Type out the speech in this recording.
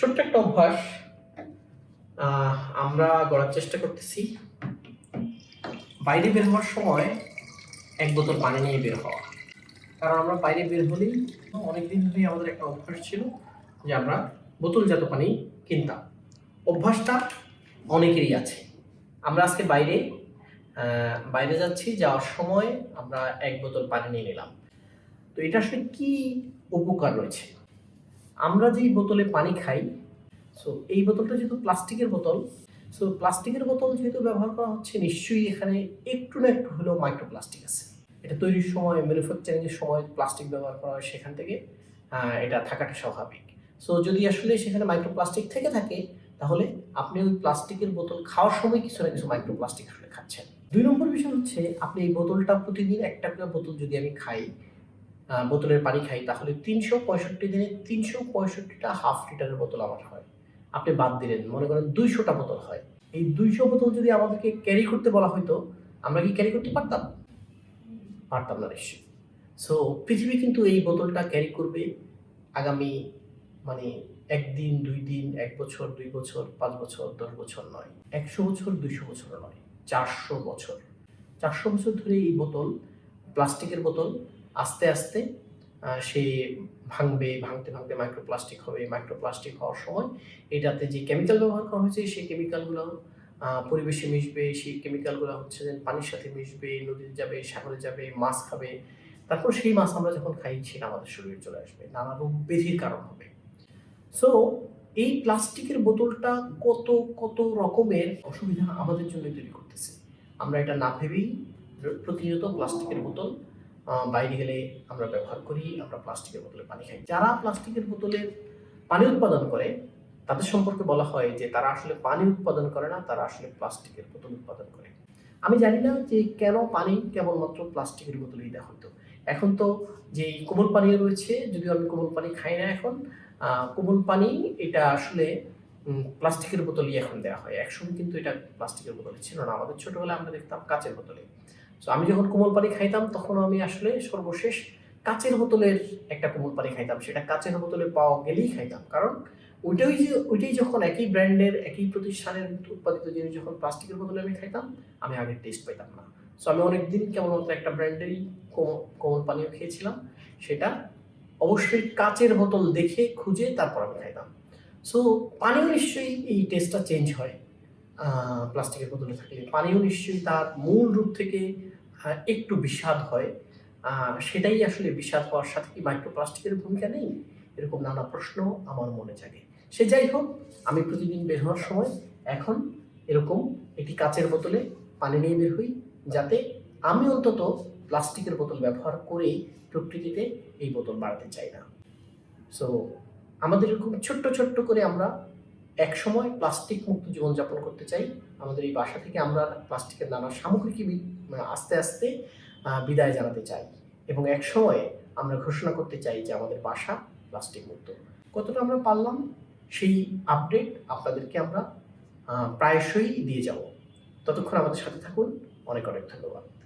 ছোট্ট একটা অভ্যাস আমরা গড়ার চেষ্টা করতেছি। বাইরে বের হওয়ার সময় এক বোতল পানি নিয়ে বের হওয়া। কারণ আমরা বাইরে বের হলেই অনেকদিন ধরেই আমাদের একটা অভ্যাস ছিল যে আমরা বোতলজাত পানি কিনতাম। অভ্যাসটা অনেকেরই আছে। আমরা আজকে বাইরে বাইরে যাচ্ছি, যাওয়ার সময় আমরা এক বোতল পানি নিয়ে নিলাম। তো এটা আসলে কি উপকার রয়েছে? আমরা যেই বোতলে পানি খাই সো এই বোতলটা যেহেতু প্লাস্টিকের বোতল সো প্লাস্টিকের বোতল যেহেতু ব্যবহার করা হচ্ছে, নিশ্চয়ই এখানে একটু না একটু হলেও মাইক্রোপ্লাস্টিক আছে। এটা তৈরির সময় ম্যানুফ্যাকচারিং এর সময় প্লাস্টিক ব্যবহার করা হয় সেখান থেকে এটা থাকাটা স্বাভাবিক। সো যদি আসলে সেখানে মাইক্রোপ্লাস্টিক থেকে থাকে, তাহলে আপনি ওই প্লাস্টিকের বোতল খাওয়ার সময় কিছু না কিছু মাইক্রোপ্লাস্টিক আসলে খাচ্ছেন। দুই নম্বর বিষয় হচ্ছে, আপনি এই বোতলটা প্রতিদিন একটা করে বোতল যদি আমি খাই বোতলের পানি খাই, তাহলে তিনশো পঁয়ষট্টি দিনে তিনশো পঁয়ষট্টিটা হাফ লিটারের বোতল আমার হয়। আপনি বাদ দিলেন, মনে করেন দুইশোটা বোতল হয়। এই দুইশো বোতল যদি আমাদেরকে ক্যারি করতে বলা হতো আমরা কি ক্যারি করতে পারতাম? পারতাম না নিশ্চয়ই। সো পৃথিবী কিন্তু এই বোতলটা ক্যারি করবে আগামী মানে একদিন দুই দিন এক বছর, দুই বছর, পাঁচ বছর, দশ বছর নয়, একশো বছর, দুইশো বছর নয়, চারশো বছর। চারশো বছর ধরে এই বোতল প্লাস্টিকের বোতল আস্তে আস্তে সে ভাঙবে, ভাঙতে ভাঙতে মাইক্রোপ্লাস্টিক হবে মাইক্রোপ্লাস্টিক হওয়ার সময় এটাতে যে কেমিক্যাল ব্যবহার করা হয়েছে, সেই কেমিক্যালগুলো পরিবেশে মিশবে, সেই কেমিক্যালগুলো হচ্ছে যে পানির সাথে মিশবে, নদীতে যাবে, সাগরে যাবে, মাছ খাবে। তারপর সেই মাছ আমরা যখন খাই, সেটা আমাদের শরীরে চলে আসবে। নানা রোগ ব্যাধির কারণ হবে। সো এই প্লাস্টিকের বোতলটা কত কত রকমের অসুবিধা আমাদের জন্য তৈরি করতেছে। আমরা এটা না ভেবেই প্রতিনিয়ত প্লাস্টিকের বোতল বাইরে গেলে আমরা ব্যবহার করি, আমরা প্লাস্টিকের বোতলে পানি খাই। যারা প্লাস্টিকের বোতলে পানি উৎপাদন করে, তাদের সম্পর্কে বলা হয় যে তারা আসলে পানি উৎপাদন করে না, তারা আসলে প্লাস্টিকের বোতল উৎপাদন করে। আমি জানি না যে কেন পানি কেবলমাত্র প্লাস্টিকের বোতলেই দেওয়া হতো। এখন তো যে কোমল পানীয় রয়েছে, যদিও আমি কোমল পানি খাই না এখন কোমল পানি এটা আসলে প্লাস্টিকের বোতলই এখন দেওয়া হয়। একসময় কিন্তু এটা প্লাস্টিকের বোতলে ছিল না। আমাদের ছোটবেলায় আমরা দেখতাম কাচের বোতলে। তো আমি যখন কোমল পানি খাইতাম তখন আমি আসলে সর্বশেষ কাচের বোতলের একটা কোমল পানি খাইতাম। সেটা কাচের বোতলে পাওয়া গেলেই খাইতাম। কারণ ওইটাই যে, ওইটাই যখন একই ব্র্যান্ডের, একই প্রতিষ্ঠানের উৎপাদিত জিনিস যখন প্লাস্টিকের বোতলে আমি খাইতাম, আমি আগের টেস্ট পাইতাম না। সো আমি অনেকদিন কেবলমাত্র একটা ব্র্যান্ডেরই কোম- কোমল পানীয় খেয়েছিলাম। সেটা অবশ্যই কাচের বোতল দেখে খুঁজে তারপর আমি খাইতাম। সো পানিও নিশ্চয়ই এই টেস্টটা চেঞ্জ হয়। প্লাস্টিকের বোতলে থাকলে পানিও নিশ্চয়ই তার মূল রূপ থেকে একটু বিষাদ হয়। সেটাই আসলে বিষাদ হওয়ার সাথে কি মাইক্রোপ্লাস্টিকের ভূমিকা নেই? এরকম নানা প্রশ্ন আমার মনে জাগে। সে যাই হোক, আমি প্রতিদিন বের হওয়ার সময় এখন এরকম একটি কাচের বোতলে পানি নিয়ে বের হই, যাতে আমি অন্তত প্লাস্টিকের বোতল ব্যবহার করেই প্রকৃতিতে এই বোতল বাড়াতে চাই না। সো আমাদের এরকম ছোট্ট ছোট্ট করে আমরা এক সময় প্লাস্টিক মুক্ত জীবনযাপন করতে চাই। আমাদের এই বাসা থেকে আমরা প্লাস্টিকের নানা মানে আস্তে আস্তে বিদায় জানাতে চাই। এবং এক সময় আমরা ঘোষণা করতে চাই যে আমাদের বাসা প্লাস্টিক মুক্ত। কতটা আমরা পারলাম? সেই আপডেট আপনাদেরকে আমরা প্রায়শই দিয়ে যাব। ততক্ষণ আমাদের সাথে থাকুন। অনেক অনেক ধন্যবাদ।